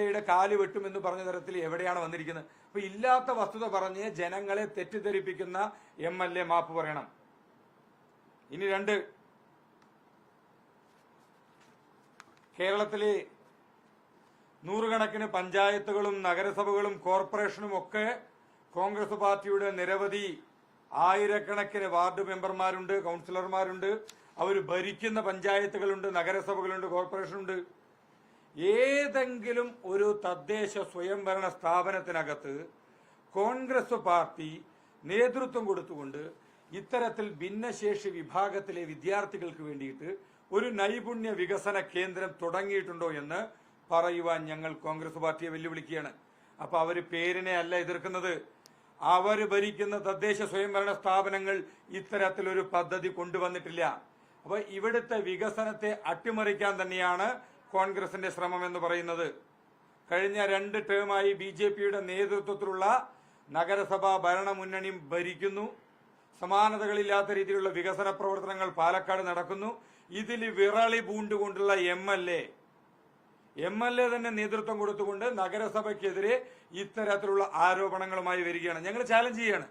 യുടെ കാൽ വെട്ടുമെന്ന് പറഞ്ഞ തരത്തിൽ എവിടെയാണ് വന്നിരിക്കുന്നത്? അപ്പൊ ഇല്ലാത്ത വസ്തുത പറഞ്ഞ് ജനങ്ങളെ തെറ്റിദ്ധരിപ്പിക്കുന്ന എം എൽ എ മാപ്പ് പറയണം. ഇനി രണ്ട്. കേരളത്തിലെ നൂറുകണക്കിന് പഞ്ചായത്തുകളും നഗരസഭകളും കോർപ്പറേഷനും ഒക്കെ കോൺഗ്രസ് പാർട്ടിയുടെ നിരവധി ആയിരക്കണക്കിന് വാർഡ് മെമ്പർമാരുണ്ട് കൗൺസിലർമാരുണ്ട്. അവർ ഭരിക്കുന്ന പഞ്ചായത്തുകളുണ്ട് നഗരസഭകളുണ്ട് കോർപ്പറേഷനുണ്ട്. ഏതെങ്കിലും ഒരു തദ്ദേശ സ്വയംഭരണ സ്ഥാപനത്തിനകത്ത് കോൺഗ്രസ് പാർട്ടി നേതൃത്വം കൊടുത്തുകൊണ്ട് ഇത്തരത്തിൽ ഭിന്നശേഷി വിഭാഗത്തിലെ വിദ്യാർത്ഥികൾക്ക് വേണ്ടിയിട്ട് ഒരു നൈപുണ്യ വികസന കേന്ദ്രം തുടങ്ങിയിട്ടുണ്ടോ എന്ന് പറയുവാൻ ഞങ്ങൾ കോൺഗ്രസ് പാർട്ടിയെ വെല്ലുവിളിക്കുകയാണ്. അപ്പൊ അവർ പേരിനെ അല്ല എതിർക്കുന്നത്. അവർ ഭരിക്കുന്ന തദ്ദേശ സ്വയംഭരണ സ്ഥാപനങ്ങൾ ഇത്തരത്തിലൊരു പദ്ധതി കൊണ്ടുവന്നിട്ടില്ല. അപ്പൊ ഇവിടുത്തെ വികസനത്തെ അട്ടിമറിക്കാൻ തന്നെയാണ് കോൺഗ്രസിന്റെ ശ്രമം എന്ന് പറയുന്നത് കഴിഞ്ഞ രണ്ട് ടേമായി ബി ജെ പിയുടെ നേതൃത്വത്തിലുള്ള നഗരസഭാ ഭരണമുന്നണി ഭരിക്കുന്നു. സമാനതകളില്ലാത്ത രീതിയിലുള്ള വികസന പ്രവർത്തനങ്ങൾ പാലക്കാട് നടക്കുന്നു. ഇതിൽ വിറളി പൂണ്ടുകൊണ്ടുള്ള M L A. M L A തന്നെ നേതൃത്വം കൊടുത്തുകൊണ്ട് നഗരസഭയ്ക്കെതിരെ ഇത്തരത്തിലുള്ള ആരോപണങ്ങളുമായി വരികയാണ്. ഞങ്ങൾ ചാലഞ്ച് ചെയ്യാണ്.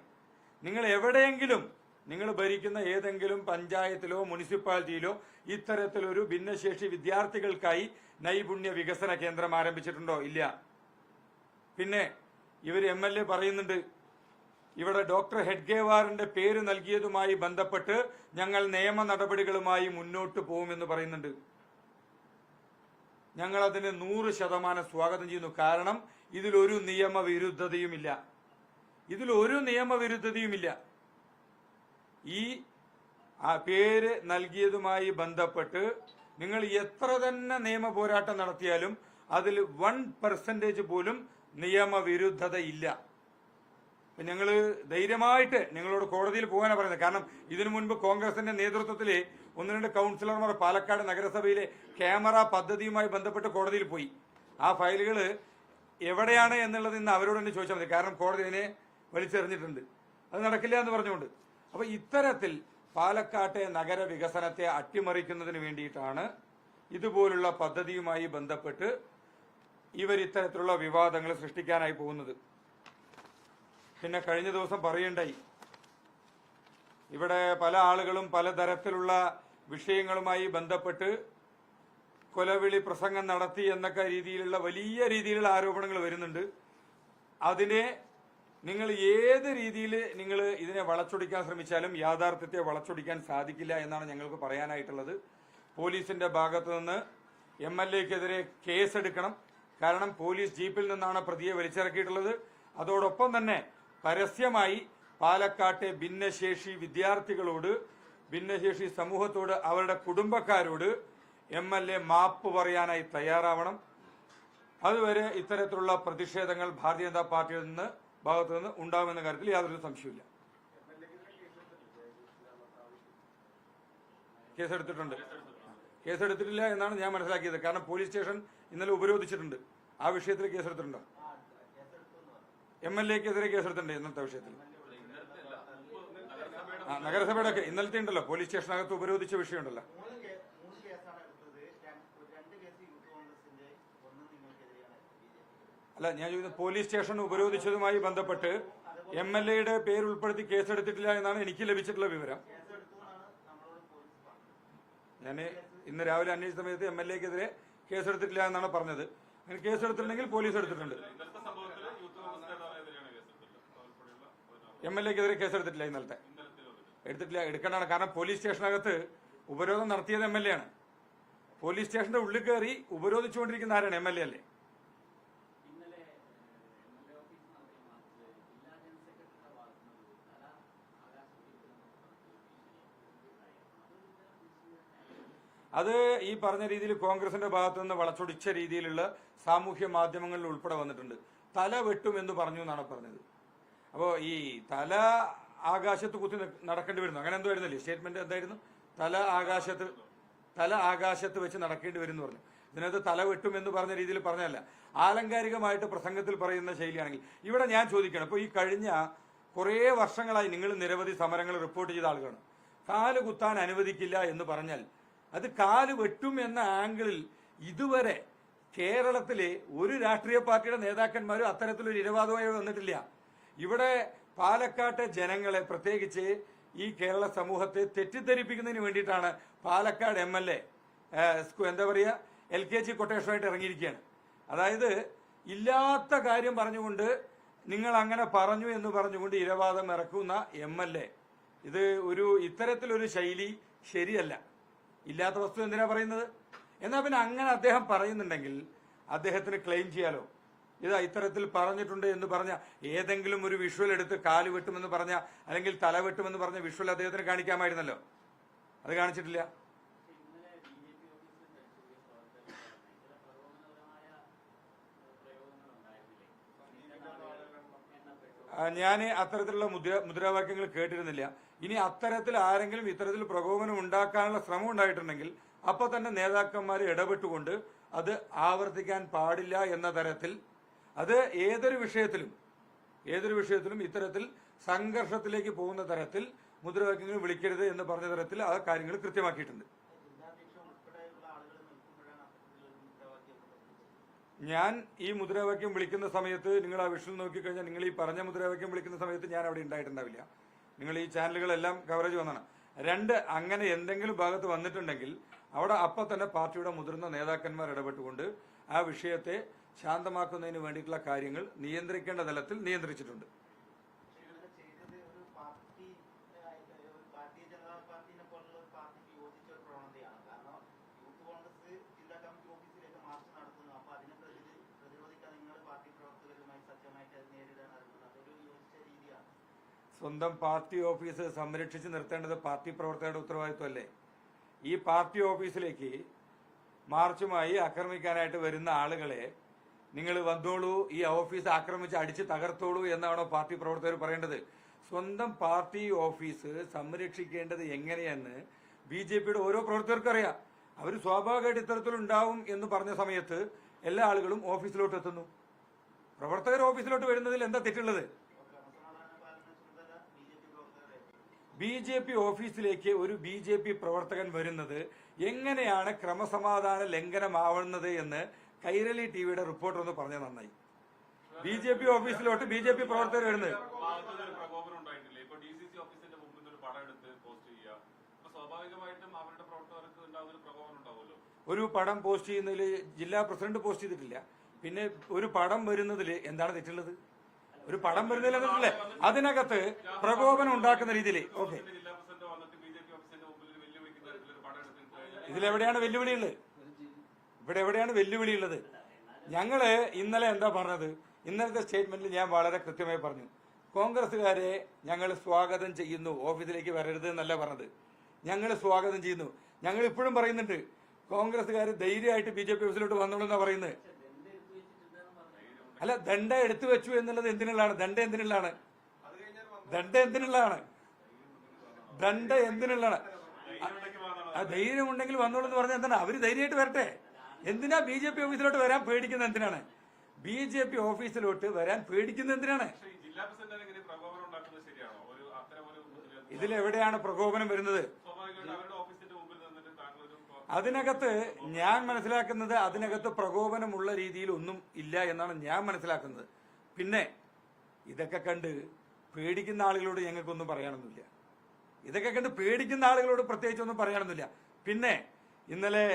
നിങ്ങൾ എവിടെയെങ്കിലും നിങ്ങൾ ഭരിക്കുന്ന ഏതെങ്കിലും പഞ്ചായത്തിലോ മുനിസിപ്പാലിറ്റിയിലോ ഇത്തരത്തിലൊരു ഭിന്നശേഷി വിദ്യാർത്ഥികൾക്കായി നൈപുണ്യ വികസന കേന്ദ്രം ആരംഭിച്ചിട്ടുണ്ടോ? ഇല്ല. പിന്നെ ഇവർ എം എൽ എ പറയുന്നുണ്ട് ഇവിടെ ഡോക്ടർ ഹെഡ്ഗേവാറിന്റെ പേര് നൽകിയതുമായി ബന്ധപ്പെട്ട് ഞങ്ങൾ നിയമ നടപടികളുമായി മുന്നോട്ട് പോകുമെന്ന് പറയുന്നുണ്ട്. ഞങ്ങൾ അതിന് നൂറ് ശതമാനം സ്വാഗതം ചെയ്യുന്നു. കാരണം ഇതിലൊരു നിയമവിരുദ്ധതയുമില്ല. ഇതിലൊരു നിയമവിരുദ്ധതയുമില്ല. ഈ ആ പേര് നൽകിയതുമായി ബന്ധപ്പെട്ട് നിങ്ങൾ എത്ര തന്നെ നിയമ പോരാട്ടം നടത്തിയാലും അതിൽ വൺ പെർസെന്റേജ് പോലും നിയമവിരുദ്ധത ഇല്ല. അപ്പം ഞങ്ങൾ ധൈര്യമായിട്ട് നിങ്ങളോട് കോടതിയിൽ പോകാനാണ് പറയുന്നത്. കാരണം ഇതിനു മുൻപ് കോൺഗ്രസിന്റെ നേതൃത്വത്തിൽ ഒന്ന് രണ്ട് കൗൺസിലർമാർ പാലക്കാട് നഗരസഭയിലെ ക്യാമറ പദ്ധതിയുമായി ബന്ധപ്പെട്ട് കോടതിയിൽ പോയി. ആ ഫയലുകൾ എവിടെയാണ് എന്നുള്ളത് ഇന്ന് അവരോട് തന്നെ ചോദിച്ചാൽ മതി. കാരണം കോടതി ഇതിനെ വലിച്ചെറിഞ്ഞിട്ടുണ്ട്. അത് നടക്കില്ല എന്ന് പറഞ്ഞുകൊണ്ട്. അപ്പൊ ഇത്തരത്തിൽ പാലക്കാട്ടെ നഗര വികസനത്തെ അട്ടിമറിക്കുന്നതിന് വേണ്ടിയിട്ടാണ് ഇതുപോലുള്ള പദ്ധതിയുമായി ബന്ധപ്പെട്ട് ഇവർ ഇത്തരത്തിലുള്ള വിവാദങ്ങൾ സൃഷ്ടിക്കാനായി പോകുന്നത്. പിന്നെ കഴിഞ്ഞ ദിവസം പറയണ്ടായി. ഇവിടെ പല ആളുകളും പലതരത്തിലുള്ള വിഷയങ്ങളുമായി ബന്ധപ്പെട്ട് കൊലവിളി പ്രസംഗം നടത്തി എന്നൊക്കെ രീതിയിലുള്ള വലിയ രീതിയിലുള്ള ആരോപണങ്ങൾ വരുന്നുണ്ട്. അതിനെ നിങ്ങൾ ഏത് രീതിയിൽ നിങ്ങൾ ഇതിനെ വളച്ചൊടിക്കാൻ ശ്രമിച്ചാലും യാഥാർത്ഥ്യത്തെ വളച്ചൊടിക്കാൻ സാധിക്കില്ല എന്നാണ് ഞങ്ങൾക്ക് പറയാനായിട്ടുള്ളത്. പോലീസിന്റെ ഭാഗത്തു നിന്ന് എം എൽ എക്കെതിരെ കേസെടുക്കണം. കാരണം പോലീസ് ജീപ്പിൽ നിന്നാണ് പ്രതിയെ വലിച്ചിറക്കിയിട്ടുള്ളത്. അതോടൊപ്പം തന്നെ പരസ്യമായി പാലക്കാട്ടെ ഭിന്നശേഷി വിദ്യാർത്ഥികളോട് ഭിന്നശേഷി സമൂഹത്തോട് അവരുടെ കുടുംബക്കാരോട് എം എൽ എ മാപ്പ് പറയാനായി തയ്യാറാവണം. അതുവരെ ഇത്തരത്തിലുള്ള പ്രതിഷേധങ്ങൾ ഭാരതീയ ജനതാ പാർട്ടിയിൽ നിന്ന് ഭാഗത്തു നിന്ന് കാര്യത്തിൽ യാതൊരു സംശയമില്ല കേസെടുത്തിട്ടുണ്ട്. കേസെടുത്തിട്ടില്ല എന്നാണ് ഞാൻ മനസ്സിലാക്കിയത്. കാരണം പോലീസ് സ്റ്റേഷൻ ഇന്നലെ ഉപരോധിച്ചിട്ടുണ്ട്. ആ വിഷയത്തിൽ കേസെടുത്തിട്ടുണ്ടോ? എം എൽ എക്കെതിരെ കേസെടുത്തിട്ടുണ്ട് ഇന്നത്തെ വിഷയത്തിൽ. ആ നഗരസഭയുടെ ഇന്നലത്തെ ഉണ്ടല്ലോ. പോലീസ് സ്റ്റേഷനകത്ത് ഉപരോധിച്ച വിഷയമുണ്ടല്ലോ മൂന്ന് കേ- മൂന്ന് കേസാണ് എടുത്തത് രണ്ട് രണ്ട് കേസ് യൂത്ത് കോൺഗ്രസിന്റെ ഒന്ന് നിങ്ങൾക്കെതിരെയാണ് ബി ജെ പി അല്ല ഞാൻ ചോദിക്കുന്നത് പോലീസ് സ്റ്റേഷൻ ഉപരോധിച്ചതുമായി ബന്ധപ്പെട്ട് എം എൽ എയുടെ പേര് ഉൾപ്പെടുത്തി കേസെടുത്തിട്ടില്ല എന്നാണ് എനിക്ക് ലഭിച്ചിട്ടുള്ള വിവരം. ഞാൻ ഇന്ന് രാവിലെ അന്വേഷിച്ച സമയത്ത് എം എൽ എക്കെതിരെ കേസെടുത്തിട്ടില്ല എന്നാണ് പറഞ്ഞത്. അങ്ങനെ കേസെടുത്തിട്ടുണ്ടെങ്കിൽ പോലീസ് എടുത്തിട്ടുണ്ട്. എം എൽ എക്കെതിരെ കേസെടുത്തിട്ടില്ല ഇന്നലത്തെ. എടുത്തിട്ടില്ല എടുക്കേണ്ടതാണ്. കാരണം പോലീസ് സ്റ്റേഷനകത്ത് ഉപരോധം നടത്തിയത് എം എൽ എ ആണ്. പോലീസ് സ്റ്റേഷന്റെ ഉള്ളിൽ കയറി ഉപരോധിച്ചുകൊണ്ടിരിക്കുന്ന ആരാണ് എം എൽ എ അല്ലേ ഇന്നലെ എം എൽ എ ഓഫീസ് നടത്തിയ മാർച്ചിൽ ജില്ലാ ജനറൽ സെക്രട്ടറിയുടെ ഭാഗത്തു നിന്ന് കല ആകാശത്തിൽ അത് ഈ പറഞ്ഞ രീതിയിൽ കോൺഗ്രസിന്റെ ഭാഗത്തു നിന്ന് വളച്ചൊടിച്ച രീതിയിലുള്ള സാമൂഹ്യ മാധ്യമങ്ങളിൽ ഉൾപ്പെടെ വന്നിട്ടുണ്ട്. തല വെട്ടും എന്ന് പറഞ്ഞു എന്നാണ് പറഞ്ഞത്. അപ്പോൾ ഈ തല ആകാശത്ത് കുത്തി നടക്കേണ്ടി വരുന്നു. അങ്ങനെ എന്തോ ആയിരുന്നില്ലേ? സ്റ്റേറ്റ്മെന്റ് എന്തായിരുന്നു? തല ആകാശത്ത് തല ആകാശത്ത് വെച്ച് നടക്കേണ്ടി വരും എന്ന് പറഞ്ഞു. ഇതിനകത്ത് തല വെട്ടും എന്ന് പറഞ്ഞ രീതിയിൽ പറഞ്ഞല്ല ആലങ്കാരികമായിട്ട് പ്രസംഗത്തിൽ പറയുന്ന ശൈലിയാണെങ്കിൽ ഇവിടെ ഞാൻ ചോദിക്കണം ഇപ്പോൾ ഈ കഴിഞ്ഞ കുറേ വർഷങ്ങളായി നിങ്ങൾ നിരവധി സമരങ്ങൾ റിപ്പോർട്ട് ചെയ്ത ആളുകളാണ്. കാൽ കുത്താൻ അനുവദിക്കില്ല എന്ന് പറഞ്ഞാൽ അത് കാൽ വെട്ടും എന്ന ആംഗിളിൽ ഇതുവരെ കേരളത്തിലെ ഒരു രാഷ്ട്രീയ പാർട്ടിയുടെ നേതാക്കന്മാരും അത്തരത്തിലൊരു ഇരവാദമായി വന്നിട്ടില്ല. ഇവിടെ പാലക്കാട്ടെ ജനങ്ങളെ പ്രത്യേകിച്ച് ഈ കേരള സമൂഹത്തെ തെറ്റിദ്ധരിപ്പിക്കുന്നതിന് വേണ്ടിയിട്ടാണ് പാലക്കാട് എം എൽ എ എന്താ പറയുക എൽ കെ ജി കൊട്ടേഷനായിട്ട് ഇറങ്ങിയിരിക്കുകയാണ്. അതായത് ഇല്ലാത്ത കാര്യം പറഞ്ഞുകൊണ്ട് നിങ്ങൾ അങ്ങനെ പറഞ്ഞു എന്ന് പറഞ്ഞുകൊണ്ട് ഇരവാദം ഇറക്കുന്ന എം എൽ എ. ഇത് ഒരു ഇത്തരത്തിലൊരു ശൈലി ശരിയല്ല. ഇല്ലാത്ത വസ്തു എന്തിനാ പറയുന്നത്? എന്നാൽ പിന്നെ അങ്ങനെ അദ്ദേഹം പറയുന്നുണ്ടെങ്കിൽ അദ്ദേഹത്തിന് ക്ലെയിം ചെയ്യാലോ? ഇതാ ഇത്തരത്തിൽ പറഞ്ഞിട്ടുണ്ട് എന്ന് പറഞ്ഞ ഏതെങ്കിലും ഒരു വിഷ്വൽ എടുത്ത് കാൽ വെട്ടുമെന്ന് പറഞ്ഞ അല്ലെങ്കിൽ തല വെട്ടുമെന്ന് പറഞ്ഞ വിഷ്വൽ അദ്ദേഹത്തിന് കാണിക്കാമായിരുന്നല്ലോ. അത് കാണിച്ചിട്ടില്ല. ഞാൻ അത്തരത്തിലുള്ള മുദ്ര മുദ്രാവാക്യങ്ങൾ കേട്ടിരുന്നില്ല. ഇനി അത്തരത്തിൽ ആരെങ്കിലും ഇത്തരത്തിൽ പ്രകോപനം ഉണ്ടാക്കാനുള്ള ശ്രമം ഉണ്ടായിട്ടുണ്ടെങ്കിൽ അപ്പോൾ തന്നെ നേതാക്കന്മാർ ഇടപെട്ടുകൊണ്ട് അത് ആവർത്തിക്കാൻ പാടില്ല എന്ന തരത്തിൽ അത് ഏതൊരു വിഷയത്തിലും ഏതൊരു വിഷയത്തിലും ഇത്തരത്തിൽ സംഘർഷത്തിലേക്ക് പോകുന്ന തരത്തിൽ മുദ്രാവാക്യങ്ങൾ വിളിക്കരുത് എന്ന് പറഞ്ഞ തരത്തിൽ ആ കാര്യങ്ങൾ കൃത്യമാക്കിയിട്ടുണ്ട് ജില്ലാധ്യക്ഷൻ ഉൾപ്പെടെയുള്ള ആളുകൾ നിൽക്കുമ്പോഴാണ് അത്തരത്തിലൊരു മുദ്രാവാക്യം പ്രവർത്തിച്ചത് ഞാൻ ഈ മുദ്രാവാക്യം വിളിക്കുന്ന സമയത്ത് നിങ്ങൾ ആ വിഷയം നോക്കിക്കഴിഞ്ഞാൽ നിങ്ങൾ ഈ പറഞ്ഞ മുദ്രാവാക്യം വിളിക്കുന്ന സമയത്ത് ഞാൻ അവിടെ ഉണ്ടായിട്ടുണ്ടാവില്ല. നിങ്ങൾ ഈ ചാനലുകളെല്ലാം കവറേജ് വന്നാണ്. രണ്ട് അങ്ങനെ എന്തെങ്കിലും ഭാഗത്ത് വന്നിട്ടുണ്ടെങ്കിൽ അവിടെ അപ്പൊ തന്നെ പാർട്ടിയുടെ മുതിർന്ന നേതാക്കന്മാർ ഇടപെട്ടുകൊണ്ട് ആ വിഷയത്തെ ശാന്തമാക്കുന്നതിന് വേണ്ടിയിട്ടുള്ള കാര്യങ്ങൾ നിയന്ത്രിക്കേണ്ട തലത്തിൽ നിയന്ത്രിച്ചിട്ടുണ്ട് പക്ഷേ ഇങ്ങനെ ചെയ്തത് ഒരു പാർട്ടി ഏഹ്, ഒരു ഭാരതീയ ജനതാ പാർട്ടിനെ പോലുള്ള ഒരു പാർട്ടിക്ക് യോജിച്ച ഒരു പ്രവണതയാണ് കാരണം യൂത്ത് കോൺഗ്രസ് ജില്ലാ കമ്മിറ്റി ഓഫീസിലേക്ക് മാർച്ച് നടത്തുന്നു അപ്പൊ അതിനെ പ്രതി- പ്രതിരോധിക്കാൻ നിങ്ങൾ പാർട്ടി പ്രവർത്തകരുമായി സജ്ജമായിട്ട് അത് നേരിടാൻ ഇറങ്ങുന്നത് അതൊരു യോജിച്ച രീതിയാണ് സ്വന്തം പാർട്ടി ഓഫീസ് സംരക്ഷിച്ച് നിർത്തേണ്ടത് പാർട്ടി പ്രവർത്തകരുടെ ഉത്തരവാദിത്വമല്ലേ? ഈ പാർട്ടി ഓഫീസിലേക്ക് മാർച്ചുമായി ആക്രമിക്കാനായിട്ട് വരുന്ന ആളുകളെ നിങ്ങൾ വന്നോളൂ ഈ ഓഫീസ് ആക്രമിച്ച് അടിച്ച് തകർത്തോളൂ എന്നാണോ പാർട്ടി പ്രവർത്തകർ പറയേണ്ടത്? സ്വന്തം പാർട്ടി ഓഫീസ് സംരക്ഷിക്കേണ്ടത് എങ്ങനെയെന്ന് ബി ജെ പിയുടെ ഓരോ പ്രവർത്തകർക്കും അറിയാം. അവർ സ്വാഭാവികമായിട്ട് ഇത്തരത്തിലുണ്ടാവും എന്ന് പറഞ്ഞ സമയത്ത് എല്ലാ ആളുകളും ഓഫീസിലോട്ട് എത്തുന്നു പ്രവർത്തകർ ഓഫീസിലോട്ട് വരുന്നതിൽ എന്താ തെറ്റുള്ളത് അപ്പോൾ ക്രമസമാധാന പാലന ചുമതല ബി ജെ പി പ്രവർത്തകരായിരുന്നു ബി ജെ പി ഓഫീസിലേക്ക് ഒരു ബി ജെ പി പ്രവർത്തകൻ വരുന്നത് എങ്ങനെയാണ് ക്രമസമാധാന ലംഘനമാവുന്നത് എന്ന് കൈരളി ടിവിയുടെ റിപ്പോർട്ടർ ഒന്ന് പറഞ്ഞ നന്നായി. ബി ജെ പി ഓഫീസിലോട്ട് ബി ജെ പി പ്രവർത്തകർ വരുന്നത്. ഒരു പടം പോസ്റ്റ് ചെയ്യുന്നതിൽ ജില്ലാ പ്രസിഡന്റ് പോസ്റ്റ് ചെയ്തിട്ടില്ല. പിന്നെ ഒരു പടം വരുന്നതിൽ എന്താണ് തെറ്റുള്ളത്? ഒരു പടം വരുന്നില്ല അതിനകത്ത് പ്രകോപനം ഉണ്ടാക്കുന്ന രീതിയിൽ. ഓക്കെ. ഇതിലെവിടെയാണ് വെല്ലുവിളിയുള്ളത്? ഇവിടെ എവിടെയാണ് വെല്ലുവിളിയുള്ളത്? ഞങ്ങൾ ഇന്നലെ എന്താ പറഞ്ഞത്? ഇന്നലത്തെ സ്റ്റേറ്റ്മെന്റിൽ ഞാൻ വളരെ കൃത്യമായി പറഞ്ഞു. കോൺഗ്രസ്സുകാരെ ഞങ്ങൾ സ്വാഗതം ചെയ്യുന്നു. ഓഫീസിലേക്ക് വരരുത് എന്നല്ല പറഞ്ഞത്. ഞങ്ങൾ സ്വാഗതം ചെയ്യുന്നു. ഞങ്ങൾ ഇപ്പോഴും പറയുന്നുണ്ട് കോൺഗ്രസ്സുകാർ ധൈര്യമായിട്ട് ബി ജെ പി ഓഫീസിലോട്ട് വന്നോളൂ എന്നാ പറയുന്നത് പക്ഷെ ദണ്ട് എടുത്തു വെച്ചിട്ടുണ്ടെന്ന് പറഞ്ഞു അല്ല ദണ്ഡ എടുത്തു വെച്ചു എന്നുള്ളത് എന്തിനുള്ളതാണ്? ദണ്ഡ എന്തിനുള്ളതാണ്? ദണ്ഡ എന്തിനുള്ളതാണ്? ദണ്ഡ എന്തിനുള്ളതാണ്? ആ ധൈര്യം ഉണ്ടെങ്കിൽ വന്നോളൂ എന്ന് പറഞ്ഞാൽ എന്താണ്? അവർ ധൈര്യമായിട്ട് വരട്ടെ. എന്തിനാ ബി ജെ പി ഓഫീസിലോട്ട് വരാൻ പേടിക്കുന്നത് എന്തിനാണ്? ബി ജെ പി ഓഫീസിലോട്ട് വരാൻ പേടിക്കുന്നത് എന്തിനാണ്? ഇതിലെവിടെയാണ് പ്രകോപനം ജില്ലാ അതിനകത്ത് ഞാൻ മനസ്സിലാക്കുന്നത് അതിനകത്ത് പ്രകോപനമുള്ള രീതിയിൽ ഒന്നും ഇല്ല എന്നാണ് ഞാൻ മനസ്സിലാക്കുന്നത്. പിന്നെ ഇതൊക്കെ കണ്ട് പേടിക്കുന്ന ആളുകളോട് ഞങ്ങൾക്കൊന്നും പറയണമെന്നില്ല ഇതൊക്കെ കണ്ട് പേടിക്കുന്ന ആളുകളോട് പ്രത്യേകിച്ചൊന്നും പറയണമെന്നില്ല പിന്നെ ഇന്നലെ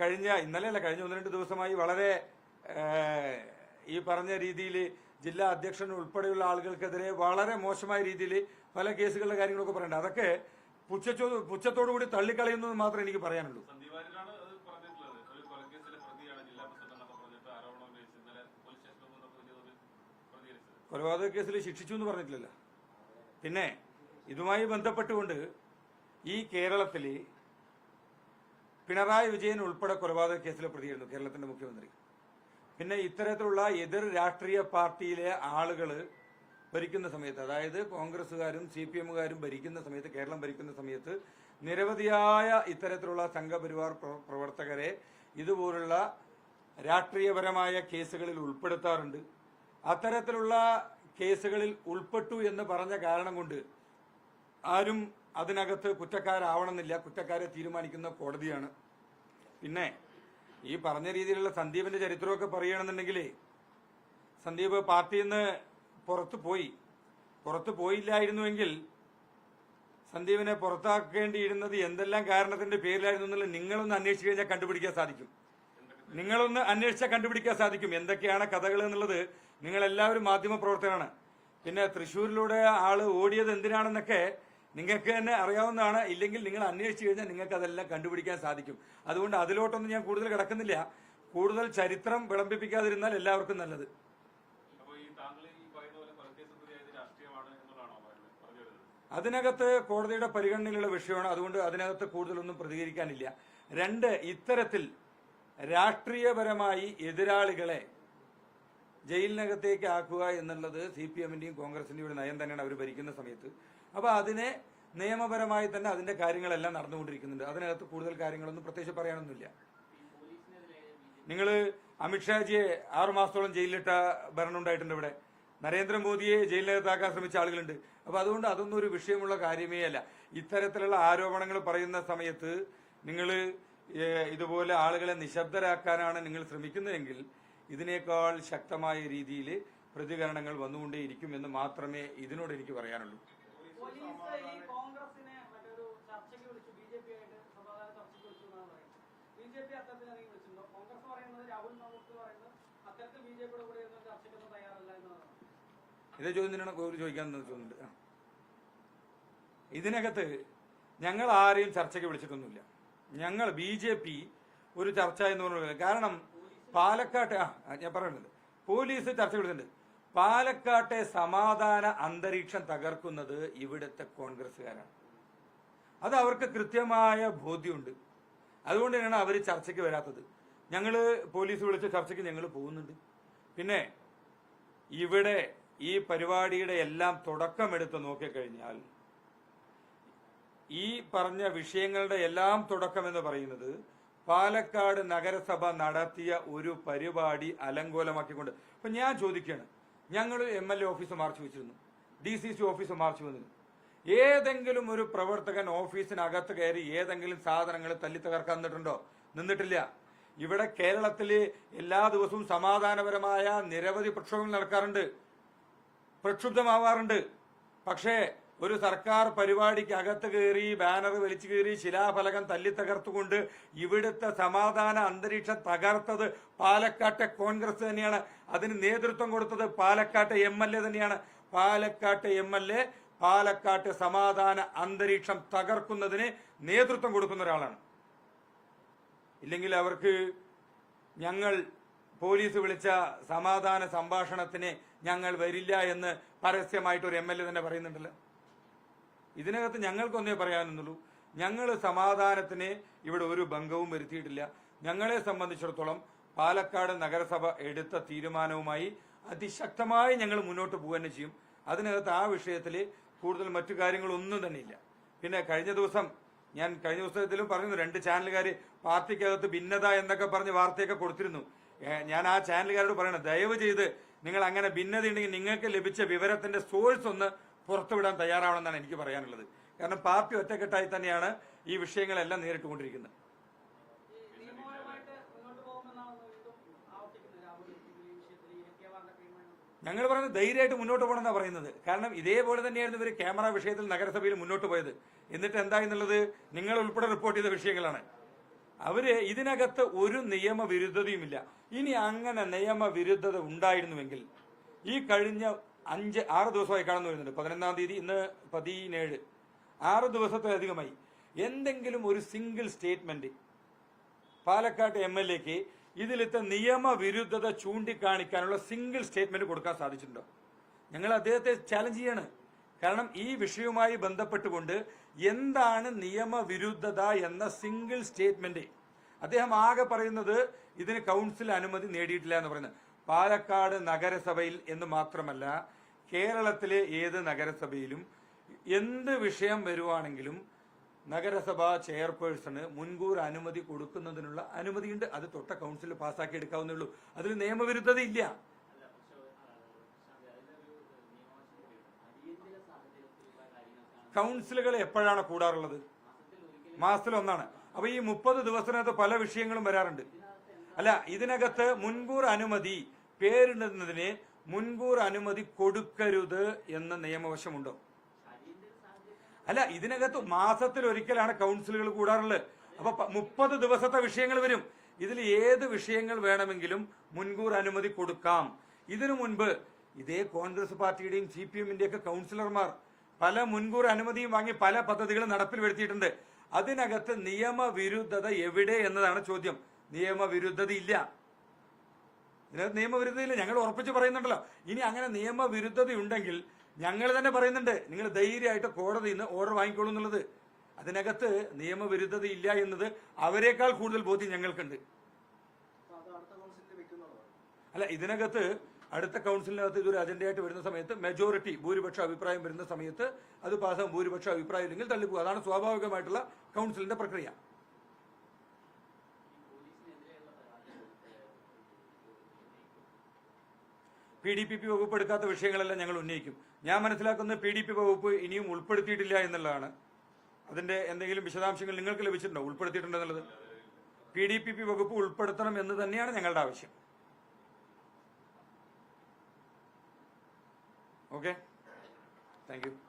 കഴിഞ്ഞ ഇന്നലെ അല്ല കഴിഞ്ഞ ഒന്ന് രണ്ട് ദിവസമായി വളരെ ഈ പറഞ്ഞ രീതിയിൽ ജില്ലാ അധ്യക്ഷൻ ഉൾപ്പെടെയുള്ള ആളുകൾക്കെതിരെ വളരെ മോശമായ രീതിയിൽ പല കേസുകളുടെ കാര്യങ്ങളൊക്കെ പറയേണ്ടത് അതൊക്കെ പുച്ഛച്ചോ പുച്ഛത്തോടു കൂടി തള്ളിക്കളയുന്നത് മാത്രമേ എനിക്ക് പറയാനുള്ളൂ. കൊലപാതക കേസിൽ ശിക്ഷിച്ചു എന്ന് പറഞ്ഞിട്ടില്ല പിന്നെ ഇതുമായി ബന്ധപ്പെട്ടുകൊണ്ട് ഈ കേരളത്തിൽ പിണറായി വിജയൻ ഉൾപ്പെടെ കൊലപാതക കേസിലെ പ്രതിയായിരുന്നു കേരളത്തിന്റെ മുഖ്യമന്ത്രി. പിന്നെ ഇത്തരത്തിലുള്ള എതിർ രാഷ്ട്രീയ പാർട്ടിയിലെ ആളുകൾ ഭരിക്കുന്ന സമയത്ത് അതായത് കോൺഗ്രസ്സുകാരും സി പി എമ്മുകാരും ഭരിക്കുന്ന സമയത്ത് കേരളം ഭരിക്കുന്ന സമയത്ത് നിരവധിയായ ഇത്തരത്തിലുള്ള സംഘപരിവാർ പ്രവർത്തകരെ ഇതുപോലുള്ള രാഷ്ട്രീയപരമായ കേസുകളിൽ ഉൾപ്പെടുത്താറുണ്ട്. അത്തരത്തിലുള്ള കേസുകളിൽ ഉൾപ്പെട്ടു എന്ന് പറഞ്ഞ കാരണം കൊണ്ട് ആരും അതിനകത്ത് കുറ്റക്കാരാവണമെന്നില്ല. കുറ്റക്കാരെ തീരുമാനിക്കുന്ന കോടതിയാണ്. പിന്നെ ഈ പറഞ്ഞ രീതിയിലുള്ള സന്ദീപിന്റെ ചരിത്രമൊക്കെ പറയുകയാണെന്നുണ്ടെങ്കിൽ സന്ദീപ് പാർട്ടിയിൽ നിന്ന് പുറത്തു പോയി. പുറത്തു പോയില്ലായിരുന്നുവെങ്കിൽ സന്ദീപിനെ പുറത്താക്കേണ്ടിയിരുന്നത് എന്തെല്ലാം കാരണത്തിന്റെ പേരിലായിരുന്നു എന്നുള്ളത് നിങ്ങളൊന്ന് അന്വേഷിച്ചു കഴിഞ്ഞാൽ കണ്ടുപിടിക്കാൻ സാധിക്കും. നിങ്ങളൊന്ന് അന്വേഷിച്ചാൽ കണ്ടുപിടിക്കാൻ സാധിക്കും. എന്തൊക്കെയാണ് കഥകൾ എന്നുള്ളത് നിങ്ങളെല്ലാവരും മാധ്യമ പ്രവർത്തകരാണ് പിന്നെ തൃശ്ശൂരിലൂടെ ആൾ ഓടിയത് എന്തിനാണെന്നൊക്കെ നിങ്ങൾക്ക് തന്നെ അറിയാവുന്നതാണ്. ഇല്ലെങ്കിൽ നിങ്ങൾ അന്വേഷിച്ചു കഴിഞ്ഞാൽ നിങ്ങൾക്ക് അതെല്ലാം കണ്ടുപിടിക്കാൻ സാധിക്കും. അതുകൊണ്ട് അതിലോട്ടൊന്നും ഞാൻ കൂടുതൽ കിടക്കുന്നില്ല. കൂടുതൽ ചരിത്രം വിളമ്പിപ്പിക്കാതിരുന്നാൽ എല്ലാവർക്കും നല്ലത് അപ്പൊ ഈ താങ്കൾ ഈ പറയുന്ന പോലെ കൊലക്കേസ് പ്രതിയായത് രാഷ്ട്രീയമാണ് എന്നുള്ളതാണോ പറയുന്നത് പറഞ്ഞു വരുന്നത് അതിനകത്ത് കോടതിയുടെ പരിഗണനയിലുള്ള വിഷയമാണ്. അതുകൊണ്ട് അതിനകത്ത് കൂടുതലൊന്നും പ്രതികരിക്കാനില്ല. രണ്ട് ഇത്തരത്തിൽ രാഷ്ട്രീയപരമായി എതിരാളികളെ ജയിലിനകത്തേക്ക് ആക്കുക എന്നുള്ളത് സി പി എമ്മിന്റെയും കോൺഗ്രസിന്റെയും നയം തന്നെയാണ് അവർ ഭരിക്കുന്ന സമയത്ത്. അപ്പൊ അതിനെ നിയമപരമായി തന്നെ അതിന്റെ കാര്യങ്ങളെല്ലാം നടന്നുകൊണ്ടിരിക്കുന്നുണ്ട്. അതിനകത്ത് കൂടുതൽ കാര്യങ്ങളൊന്നും പ്രത്യേകിച്ച് പറയാനൊന്നുമില്ല. നിങ്ങൾ അമിത്ഷാജിയെ ആറുമാസത്തോളം ജയിലിലിട്ട ഭരണം ഉണ്ടായിട്ടുണ്ട് ഇവിടെ. നരേന്ദ്രമോദിയെ ജയിലിനകത്താക്കാൻ ശ്രമിച്ച ആളുകളുണ്ട്. അപ്പൊ അതുകൊണ്ട് അതൊന്നും ഒരു വിഷയമുള്ള കാര്യമേ അല്ല. ഇത്തരത്തിലുള്ള ആരോപണങ്ങൾ പറയുന്ന സമയത്ത് നിങ്ങൾ ഇതുപോലെ ആളുകളെ നിശബ്ദരാക്കാനാണ് നിങ്ങൾ ശ്രമിക്കുന്നതെങ്കിൽ ഇതിനേക്കാൾ ശക്തമായ രീതിയിൽ പ്രതികരണങ്ങൾ വന്നുകൊണ്ടേയിരിക്കും എന്ന് മാത്രമേ ഇതിനോട് എനിക്ക് പറയാനുള്ളൂ. ബി ജെ പി അത്തരത്തിൽ ഇറങ്ങി വിളിച്ചിട്ടുണ്ടോ? കോൺഗ്രസ് പറയുന്നത് രാഹുൽ മാവൂർത്ത് പറയുന്നത് അത്തരത്തിൽ ബി ജെ കൂടെ ഇതേ ചോദ്യം തന്നെയാണ് ഗൗരി ചോദിക്കാൻ ആ. ഇതിനകത്ത് ഞങ്ങൾ ആരെയും ചർച്ചയ്ക്ക് വിളിച്ചിട്ടൊന്നുമില്ല. ഞങ്ങൾ ബി ജെ പി ഒരു ചർച്ച എന്ന് പറഞ്ഞില്ല കാരണം പാലക്കാട്ടെ ആ, ഞാൻ പറയുന്നത് പോലീസ് ചർച്ച വിളിച്ചിട്ടുണ്ട്. പാലക്കാട്ടെ സമാധാന അന്തരീക്ഷം തകർക്കുന്നത് ഇവിടുത്തെ കോൺഗ്രസ്സുകാരാണ്. അത് അവർക്ക് കൃത്യമായ ബോധ്യമുണ്ട്. അതുകൊണ്ട് തന്നെയാണ് അവർ ചർച്ചയ്ക്ക് വരാത്തത്. ഞങ്ങൾ പോലീസ് വിളിച്ച ചർച്ചയ്ക്ക് ഞങ്ങൾ പോകുന്നുണ്ട്. പിന്നെ ഇവിടെ ഈ പരിപാടിയുടെ എല്ലാം തുടക്കമെടുത്ത് നോക്കിക്കഴിഞ്ഞാൽ ഈ പറഞ്ഞ വിഷയങ്ങളുടെ എല്ലാം തുടക്കം എന്ന് പറയുന്നത് പാലക്കാട് നഗരസഭ നടത്തിയ ഒരു പരിപാടി അലങ്കോലമാക്കിക്കൊണ്ട്. അപ്പൊ ഞാൻ ചോദിക്കുകയാണ് ഞങ്ങൾ M L A office march വെച്ചിരുന്നു. D C C office march വന്നിരുന്നു. ഏതെങ്കിലും ഒരു പ്രവർത്തകൻ ഓഫീസിനകത്ത് കയറി ഏതെങ്കിലും സാധനങ്ങൾ തല്ലി തകർക്കാൻ നിന്നിട്ടുണ്ടോ? നിന്നിട്ടില്ല. ഇവിടെ കേരളത്തിൽ എല്ലാ ദിവസവും സമാധാനപരമായ നിരവധി പ്രക്ഷോഭങ്ങൾ നടക്കാറുണ്ട്. പ്രക്ഷുബ്ധമാവാറുണ്ട്. പക്ഷേ ഒരു സർക്കാർ പരിപാടിക്ക് അകത്ത് കയറി ബാനർ വലിച്ചു കയറി ശിലാഫലകം തല്ലി തകർത്തുകൊണ്ട് ഇവിടുത്തെ സമാധാന അന്തരീക്ഷം തകർത്തത് പാലക്കാട്ടെ കോൺഗ്രസ് തന്നെയാണ്. അതിന് നേതൃത്വം കൊടുത്തത് പാലക്കാട്ടെ എം എൽ എ തന്നെയാണ്. പാലക്കാട്ടെ എം എൽ എ പാലക്കാട്ടെ സമാധാന അന്തരീക്ഷം തകർക്കുന്നതിന് നേതൃത്വം കൊടുക്കുന്ന ഒരാളാണ്. ഇല്ലെങ്കിൽ അവർക്ക് ഞങ്ങൾ പോലീസ് വിളിച്ച സമാധാന സംഭാഷണത്തിന് ഞങ്ങൾ വരില്ല എന്ന് പരസ്യമായിട്ട് ഒരു എം എൽ എ തന്നെ പറയുന്നുണ്ടല്ലോ. ഇതിനകത്ത് ഞങ്ങൾക്കൊന്നേ പറയാനുള്ളൂ ഞങ്ങൾ സമാധാനത്തിന് ഇവിടെ ഒരു ഭംഗവും വരുത്തിയിട്ടില്ല. ഞങ്ങളെ സംബന്ധിച്ചിടത്തോളം പാലക്കാട് നഗരസഭ എടുത്ത തീരുമാനവുമായി അതിശക്തമായി ഞങ്ങൾ മുന്നോട്ട് പോകുക ചെയ്യും. അതിനകത്ത് ആ വിഷയത്തിൽ കൂടുതൽ മറ്റു കാര്യങ്ങളൊന്നും തന്നെ ഇല്ല പിന്നെ കഴിഞ്ഞ ദിവസം ഞാൻ കഴിഞ്ഞ ദിവസത്തിലും പറഞ്ഞു രണ്ട് ചാനലുകാർ പാർട്ടിക്കകത്ത് ഭിന്നത എന്നൊക്കെ പറഞ്ഞ് വാർത്തയൊക്കെ കൊടുത്തിരുന്നു. ഞാൻ ആ ചാനലുകാരോട് പറയണം ദയവ് ചെയ്ത് നിങ്ങൾ അങ്ങനെ ഭിന്നത ഉണ്ടെങ്കിൽ നിങ്ങൾക്ക് ലഭിച്ച വിവരത്തിന്റെ സോഴ്സ് ഒന്ന് പുറത്തുവിടാൻ തയ്യാറാവണമെന്നാണ് എനിക്ക് പറയാനുള്ളത്. കാരണം പാർട്ടി ഒറ്റക്കെട്ടായി തന്നെയാണ് ഈ വിഷയങ്ങളെല്ലാം നേരിട്ടുകൊണ്ടിരിക്കുന്നത്. ഞങ്ങൾ പറയുന്നത് ധൈര്യമായിട്ട് മുന്നോട്ട് പോകണം എന്നാണ് പറയുന്നത്. കാരണം ഇതേപോലെ തന്നെയായിരുന്നു ഇവർ ക്യാമറ വിഷയത്തിൽ നഗരസഭയിൽ മുന്നോട്ട് പോയത്. എന്നിട്ട് എന്താ എന്നുള്ളത് നിങ്ങൾ ഉൾപ്പെടെ റിപ്പോർട്ട് ചെയ്ത വിഷയങ്ങളാണ്. അവർ ഇതിനകത്ത് ഒരു നിയമവിരുദ്ധതയുമില്ല. ഇനി അങ്ങനെ നിയമവിരുദ്ധത ഉണ്ടായിരുന്നുവെങ്കിൽ ഈ കഴിഞ്ഞ അഞ്ച് ആറ് ദിവസമായി കാണുന്നു വരുന്നുണ്ട്. പതിനൊന്നാം തീയതി ഇന്ന് പതിനേഴ്. ആറ് ദിവസത്തിലധികമായി. എന്തെങ്കിലും ഒരു സിംഗിൾ സ്റ്റേറ്റ്മെന്റ് പാലക്കാട്ട് എം എൽ എക്ക് ഇതിലത്തെ നിയമവിരുദ്ധത ചൂണ്ടിക്കാണിക്കാനുള്ള സിംഗിൾ സ്റ്റേറ്റ്മെന്റ് കൊടുക്കാൻ സാധിച്ചിട്ടുണ്ടോ? ഞങ്ങൾ അദ്ദേഹത്തെ ചാലഞ്ച് ചെയ്യാണ്. കാരണം ഈ വിഷയവുമായി ബന്ധപ്പെട്ടുകൊണ്ട് എന്താണ് നിയമവിരുദ്ധത എന്ന സിംഗിൾ സ്റ്റേറ്റ്മെന്റ് അദ്ദേഹം ആകെ പറയുന്നത് ഇതിന് കൗൺസിൽ അനുമതി നേടിയിട്ടില്ല എന്ന് പറയുന്നത്. പാലക്കാട് നഗരസഭയിൽ എന്ന് മാത്രമല്ല കേരളത്തിലെ ഏത് നഗരസഭയിലും എന്ത് വിഷയം വരുവാണെങ്കിലും നഗരസഭാ ചെയർപേഴ്സണ് മുൻകൂർ അനുമതി കൊടുക്കുന്നതിനുള്ള അനുമതിയുണ്ട്. അത് തൊട്ട കൗൺസിൽ പാസ്സാക്കി എടുക്കാവുന്നേ ഉള്ളൂ. അതിൽ നിയമവിരുദ്ധത കൗൺസിലുകൾ എപ്പോഴാണ് കൂടാറുള്ളത്? മാസത്തിൽ ഒന്നാണ്. അപ്പൊ ഈ മുപ്പത് ദിവസത്തിനകത്ത് പല വിഷയങ്ങളും വരാറുണ്ട്. അല്ല ഇതിനകത്ത് മുൻകൂർ അനുമതി പേരിടുന്നതിന് മുൻകൂർ അനുമതി കൊടുക്കരുത് എന്ന നിയമവശമുണ്ടോ? അല്ല ഇതിനകത്ത് മാസത്തിൽ ഒരിക്കലാണ് കൗൺസിലുകൾ കൂടാറുള്ളത്. അപ്പൊ മുപ്പത് ദിവസത്തെ വിഷയങ്ങൾ വരും. ഇതിൽ ഏത് വിഷയങ്ങൾ വേണമെങ്കിലും മുൻകൂർ അനുമതി കൊടുക്കാം. ഇതിനു മുൻപ് ഇതേ കോൺഗ്രസ് പാർട്ടിയുടെയും സി പി എമ്മിന്റെയൊക്കെ കൗൺസിലർമാർ പല മുൻകൂർ അനുമതിയും വാങ്ങി പല പദ്ധതികളും നടപ്പിൽ വരുത്തിയിട്ടുണ്ട്. അതിനകത്ത് നിയമവിരുദ്ധത എവിടെ എന്നതാണ് ചോദ്യം. നിയമവിരുദ്ധത ഇല്ല. ഇതിനകത്ത് നിയമവിരുദ്ധതയില്ല ഞങ്ങൾ ഉറപ്പിച്ച് പറയുന്നുണ്ടല്ലോ. ഇനി അങ്ങനെ നിയമവിരുദ്ധത ഉണ്ടെങ്കിൽ ഞങ്ങൾ തന്നെ പറയുന്നുണ്ട്. നിങ്ങൾ ധൈര്യമായിട്ട് കോടതിയിൽ നിന്ന് ഓർഡർ വാങ്ങിക്കോളൂ എന്നുള്ളത്. അതിനകത്ത് നിയമവിരുദ്ധത ഇല്ല എന്നത് അവരെക്കാൾ കൂടുതൽ ബോധ്യം ഞങ്ങൾക്കുണ്ട്. അല്ല ഇതിനകത്ത് അടുത്ത കൗൺസിലിനകത്ത് ഇതൊരു അജണ്ടയായിട്ട് വരുന്ന സമയത്ത് മെജോറിറ്റി ഭൂരിപക്ഷ അഭിപ്രായം വരുന്ന സമയത്ത് അത് പാസ്സാകും ഭൂരിപക്ഷ അഭിപ്രായം ഇല്ലെങ്കിൽ തള്ളിപ്പോകും. അതാണ് സ്വാഭാവികമായിട്ടുള്ള കൗൺസിലിന്റെ പ്രക്രിയ. പി ഡി പി പി വകുപ്പ് എടുക്കാത്ത വിഷയങ്ങളെല്ലാം ഞങ്ങൾ ഉന്നയിക്കും. ഞാൻ മനസ്സിലാക്കുന്നത് പി ഡി പി വകുപ്പ് ഇനിയും ഉൾപ്പെടുത്തിയിട്ടില്ല എന്നുള്ളതാണ്. അതിന്റെ എന്തെങ്കിലും വിശദാംശങ്ങൾ നിങ്ങൾക്ക് ലഭിച്ചിട്ടുണ്ടോ? ഉൾപ്പെടുത്തിയിട്ടുണ്ടോ എന്നുള്ളത് പി ഡി പി പി വകുപ്പ് ഉൾപ്പെടുത്തണം എന്ന് തന്നെയാണ് ഞങ്ങളുടെ ആവശ്യം. Okay? Thank you.